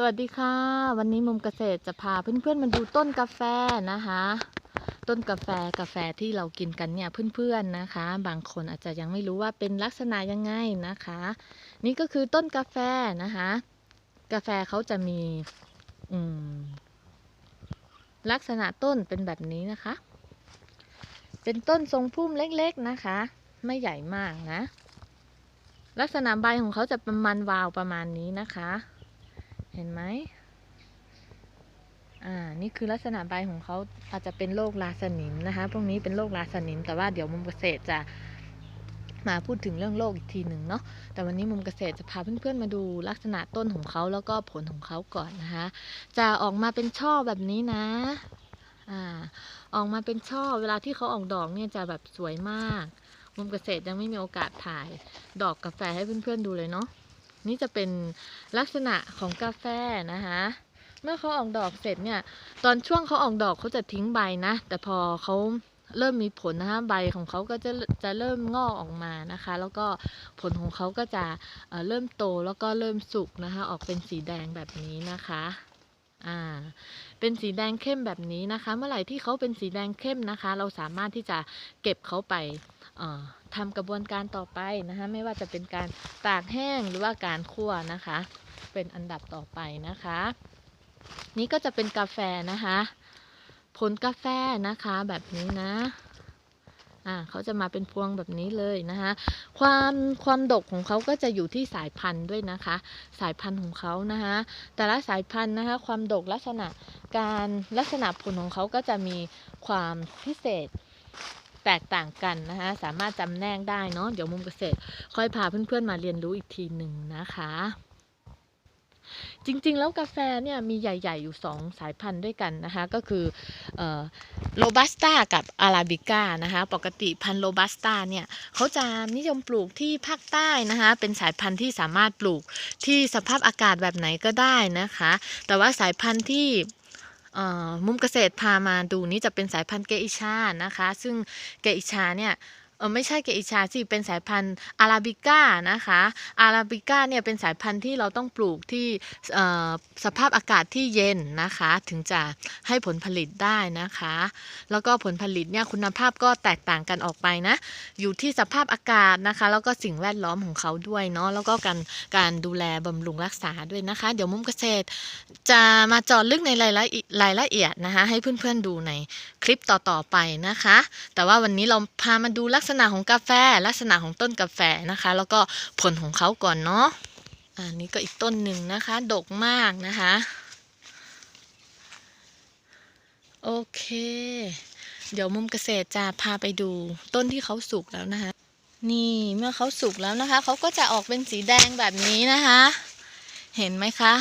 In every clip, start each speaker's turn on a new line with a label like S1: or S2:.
S1: สวัสดีค่ะ วันนี้มุมเกษตรจะพาเพื่อนๆมาดูต้นกาแฟนะคะ ต้นกาแฟกาแฟที่เรากินกันเนี่ยเพื่อนๆนะคะ บางคนอาจจะยังไม่รู้ว่าเป็นลักษณะยังไงนะคะ นี่ก็คือต้นกาแฟนะคะ กาแฟเขาจะมีอืมลักษณะต้นเป็นแบบนี้นะคะ เป็นต้นทรงพุ่มเล็กๆนะคะ ไม่ใหญ่มากนะ ลักษณะใบของเขาจะประมาณวาวประมาณนี้นะคะ เห็นไหมอ่า นี่คือลักษณะใบของเขาอาจจะเป็นโรคลาสนิมนะคะ พวกนี้เป็นโรคลาสนิม แต่ว่าเดี๋ยวมุมเกษตรจะมาพูดถึงเรื่องโรคอีกทีหนึ่งเนาะ แต่วันนี้มุมเกษตรจะพาเพื่อนๆมาดูลักษณะต้นของเขาแล้วก็ผลของเขาก่อนนะคะ จะออกมาเป็นช่อแบบนี้นะ อ่า ออกมาเป็นช่อ เวลาที่เขาออกดอกเนี่ยจะแบบสวยมาก มุมเกษตรยังไม่มีโอกาสถ่ายดอกกาแฟให้เพื่อนๆดูเลยเนาะ นี่จะเป็นลักษณะของกาแฟนะคะเมื่อเขาออกดอกเสร็จเนี่ย ตอนช่วงเขาออกดอกเขาจะทิ้งใบนะ แต่พอเขาเริ่มมีผลนะคะใบของเขาก็จะจะเริ่มงอกออกมานะคะ แล้วก็ผลของเขาก็จะเเริ่มโตแล้วก็เริ่มสุกนะคะ ออกเป็นสีแดงแบบนี้นะคะอ่าเป็นสีแดงเข้มแบบนี้นะคะ เมื่อไหร่ที่เขาเป็นสีแดงเข้มนะคะ เราสามารถที่จะเก็บเขาไป ทำกระบวนการต่อไปนะคะไม่ว่าจะเป็นการตากแห้งหรือว่าการคั่วนะคะ เป็นอันดับต่อไปนะคะ นี่ก็จะเป็นกาแฟนะคะ ผลกาแฟนะคะแบบนี้นะ่าเขาจะมาเป็นพวงแบบนี้เลยนะคะความความดกของเขาก็จะอยู่ที่สายพันธุ์ด้วยนะคะ สายพันธุ์ของเขานะคะแต่ละสายพันธุ์นะคะความดกลักษณะการลักษณะผลของเขาก็จะมีความพิเศษ แตกต่างกันนะคะสามารถจำแนกได้เนาะเดี๋ยวมุมเกษตร ค่อยพาเพื่อนๆมาเรียนรู้อีกทีหนึ่งนะคะจริงๆ แล้วกาแฟเนี่ยมีใหญ่ ๆ อยู่ 2 สายพันธุ์ด้วยกันนะคะ ก็คือโรบัสต้ากับอาราบิก้านะคะ ปกติพันธุ์โรบัสต้าเนี่ยเขาจะนิยมปลูกที่ภาคใต้นะคะ เป็นสายพันธุ์ที่สามารถปลูกที่สภาพอากาศแบบไหนก็ได้นะคะ แต่ว่าสายพันธุ์ที่ มุมเกษตรพามาดูนี้จะเป็นสายพันธุ์เกอิชานะคะ ซึ่งเกอิชาเนี่ย เออไม่ใช่เกอิชาสิเป็นสายพันธุ์อาราบิก้านะคะอาราบิก้าเนี่ยเป็นสายพันธุ์ที่เราต้องปลูกที่สภาพอากาศที่เย็นนะคะ ถึงจะให้ผลผลิตได้นะคะ แล้วก็ผลผลิตเนี่ยคุณภาพก็แตกต่างกันออกไปนะ อยู่ที่สภาพอากาศนะคะ แล้วก็สิ่งแวดล้อมของเขาด้วยเนาะแล้วก็การการดูแลบำรุงรักษาด้วยนะคะ เดี๋ยวมุมเกษตร จะมาจาะลึกในรายละเอียดรายละเอียดนะคะ ให้เพื่อนๆดูในคลิปต่อๆไปนะคะ แต่ว่าวันนี้เราพามาดูลักษษณะของกาแฟ ลักษณะของต้นกาแฟนะคะ แล้วก็ผลของเขาก่อนเนาะอันนี้ก็อีกต้นหนึ่งนะคะ ดกมากนะคะ โอเค เดี๋ยวมุมเกษตรจะพาไปดูต้นที่เขาสุกแล้วนะคะ นี่เมื่อเขาสุกแล้วนะคะ เขาก็จะออกเป็นสีแดงแบบนี้นะคะ เห็นไหมคะ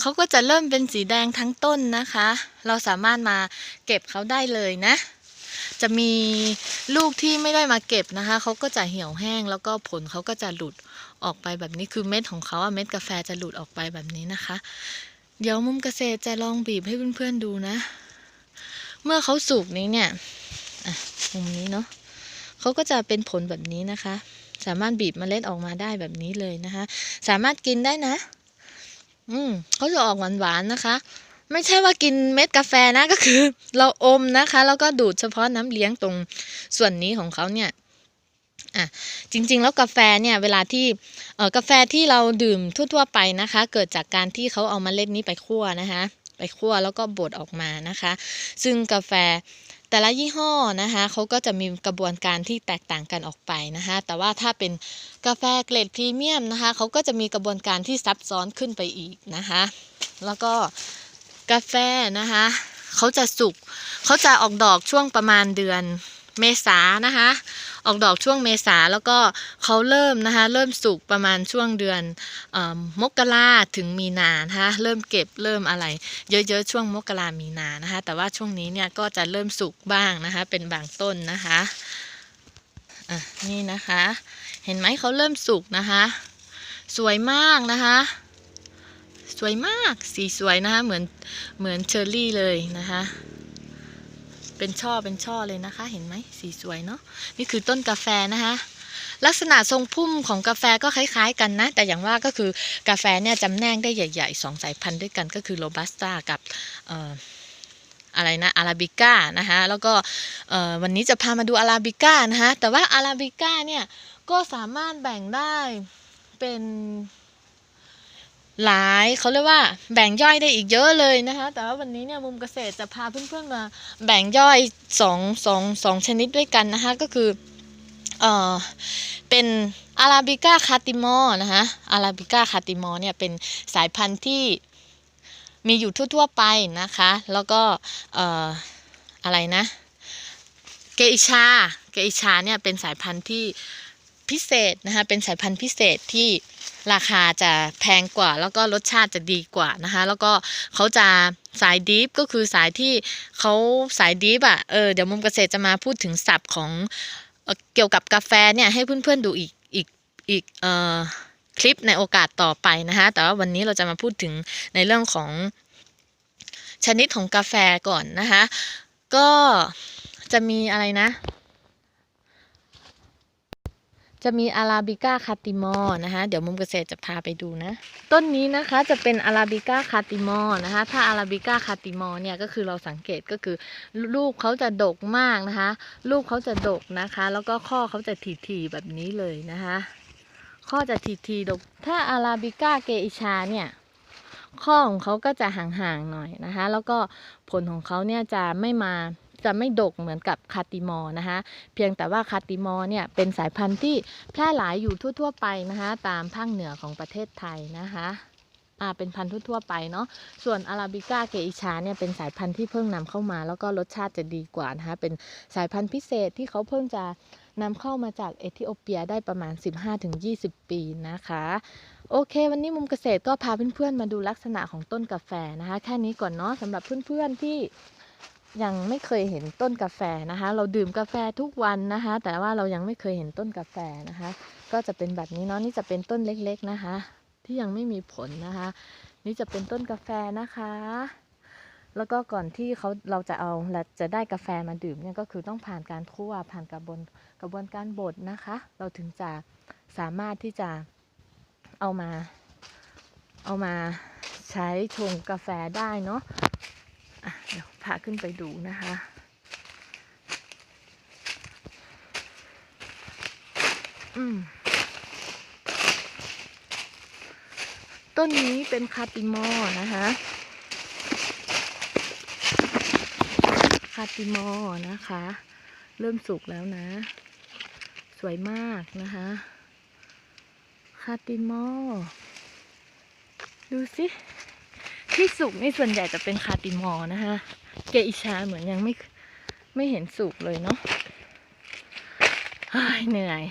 S1: เขาก็จะเริ่มเป็นสีแดงทั้งต้นนะคะ เราสามารถมาเก็บเขาได้เลยนะ จะมีลูกที่ไม่ได้มาเก็บนะคะเขาก็จะเหี่ยวแห้งแล้วก็ผลเขาก็จะหลุดออกไปแบบนี้คือเม็ดของเขาอะเม็ดกาแฟจะหลุดออกไปแบบนี้นะคะ เดี๋ยวมุมเกษตรจะลองบีบให้เพื่อนๆดูนะ เมื่อเขาสุกนี้เนี่ยมุมนี้เนาะเขาก็จะเป็นผลแบบนี้นะคะ สามารถบีบเมล็ดออกมาได้แบบนี้เลยนะคะ สามารถกินได้นะ อืมเขาจะออกหวานๆนะคะ ไม่ใช่ว่ากินเม็ดกาแฟนะก็คือ เราอมนะคะ แล้วก็ดูดเฉพาะน้ำเลี้ยงตรงส่วนนี้ของเขาเนี่ยอะจริงๆแล้วกาแฟเนี่ยเวลาที่เออกาแฟที่เราดื่มทั่วๆไปนะคะ เกิดจากการที่เขาเอามาเล็ดนี้ไปคั่วนะคะ ไปคั่วแล้วก็บดออกมานะคะ ซึ่งกาแฟแต่ละยี่ห้อนะคะเขาก็จะมีกระบวนการที่แตกต่างกันออกไปนะคะแต่ว่าถ้าเป็นกาแฟเกรดพรีเมียมนะคะเขาก็จะมีกระบวนการที่ซับซ้อนขึ้นไปอีกนะคะ แล้วก็ กาแฟนะคะเขาจะสุกเขาจะออกดอกช่วงประมาณเดือนเมษานะคะ ออกดอกช่วงเมษาแล้วก็เขาเริ่มนะคะ เริ่มสุกประมาณช่วงเดือนออมกราถึงมีนานะคะเริ่มเก็บเริ่มอะไร เยอะๆช่วงมกรามีนานะคะ แต่ว่าช่วงนี้เนี่ยก็จะเริ่มสุกบ้างนะคะ เป็นบางต้นนะคะะนี่นะคะ เห็นไหมเขาเริ่มสุกนะคะ สวยมากนะคะ วยมากสีสวยนะคะ เหมือนเหมือนเชอร์รี่เลยนะคะ เป็นช่อเป็นช่อเลยนะคะ เห็นไหมสีสวยเนาะนี่คือต้นกาแฟนะคะลักษณะทรงพุ่มของกาแฟก็คล้าย ๆ กันนะ แต่อย่างว่าก็คือกาแฟเนี่ยจำแนกได้ใหญ่ๆสองสายพันธุ์ด้วยกันก็คือโรบัสต้ากับอะไรนะอาราบิก้านะคะแล้วก็วันนี้จะพามาดูอาราบิก้านะคะแต่ว่าอาราบิก้าเนี่ยก็สามารถแบ่งได้เป็น หลายเขาเรียกว่าแบ่งย่อยได้อีกเยอะเลยนะคะ แต่ว่าวันนี้เนี่ยมุมเกษตรจะพาเพื่อนๆมาแบ่งย่อยสองสองสองชนิดด้วยกันนะคะก็คือเอ่อเป็นอาราบิก้าคาติมอนะคะอาราบิก้าคาติมอเนี่ยเป็นสายพันธุ์ที่มีอยู่ทั่วๆไปนะคะ แล้วก็เอ่ออะไรนะ เกอิชา เกอิชาเนี่ยเป็นสายพันธุ์ที่ พิเศษนะคะเป็นสายพันธุ์พิเศษที่ราคาจะแพงกว่า แล้วก็รสชาติจะดีกว่านะคะแล้วก็เขาจะสายดีฟก็คือสายที่เขาสายดีฟอะเออเดี๋ยวมุมเกษตรจะมาพูดถึงศัพท์ของเออเกี่ยวกับกาแฟเนี่ยให้เพื่อนๆดูอีกอีกอีกเอ่อคลิปในโอกาสต่อไปนะคะแต่ว่าวันนี้เราจะมาพูดถึงในเรื่องของชนิดของกาแฟก่อนนะคะก็จะมีอะไรนะ จะมีอาราบิก้าคาติมอนะคะ เดี๋ยวมุมเกษตรจะพาไปดูนะ ต้นนี้นะคะจะเป็นอาราบิก้าคาติมอนะคะ ถ้าอาราบิก้าคาติมอเนี่ยก็คือเราสังเกตก็คือลูกเขาจะดกมากนะคะ ลูกเขาจะดกนะคะ แล้วก็ข้อเขาจะถี่ๆแบบนี้เลยนะคะ ข้อจะถี่ๆดก ถ้าอาราบิก้าเกอิชาเนี่ยข้อของเขาก็จะห่างๆหน่อยนะคะ แล้วก็ผลของเขาเนี่ยจะไม่มา จะไม่ดกเหมือนกับคาติมอนะคะเพียงแต่ว่าคาติมอเนี่ยเป็นสายพันธุ์ที่แพร่หลายอยู่ทั่ว ๆ ไปนะคะตามภาคเหนือของประเทศไทยนะคะอ่าเป็นพันธุ์ทั่ว ๆ ไปเนาะ ส่วนอาราบิก้าเกอิชาเนี่ยเป็นสายพันธุ์ที่เพิ่งนำเข้ามา แล้วก็รสชาติจะดีกว่านะคะ เป็นสายพันธุ์พิเศษที่เขาเพิ่งจะนำเข้ามาจากเอธิโอเปียได้ประมาณ 15-20 ปีนะคะ โอเค วันนี้มุมเกษตรก็พาเพื่อนๆมาดูลักษณะของต้นกาแฟนะคะ แค่นี้ก่อนเนาะสำหรับเพื่อนๆที่ ยังไม่เคยเห็นต้นกาแฟนะคะ เราดื่มกาแฟทุกวันนะคะ แต่ว่าเรายังไม่เคยเห็นต้นกาแฟนะคะ ก็จะเป็นแบบนี้เนาะนี่จะเป็นต้นเล็กๆนะคะ ที่ยังไม่มีผลนะคะ นี่จะเป็นต้นกาแฟนะคะ แล้วก็ก่อนที่เขาเราจะเอาเราจะได้กาแฟมาดื่มเนี่ยก็คือต้องผ่านการคั่วผ่านกระบวนกระบวนการบดนะคะ เราถึงจะสามารถที่จะเอามาเอามาใช้ชงกาแฟได้เนาะ พาขึ้นไปดูนะคะ อืม ต้นนี้เป็นคาติมอนะคะ คาติมอนะคะ เริ่มสุกแล้วนะ สวยมากนะคะ คาติมอดูสิที่สุกนี่ส่วนใหญ่จะเป็นคาติมอนะคะ เกอิชาเหมือนยังไม่ไม่เห็นสุกเลยเนาะเฮ้ยเหนื่อย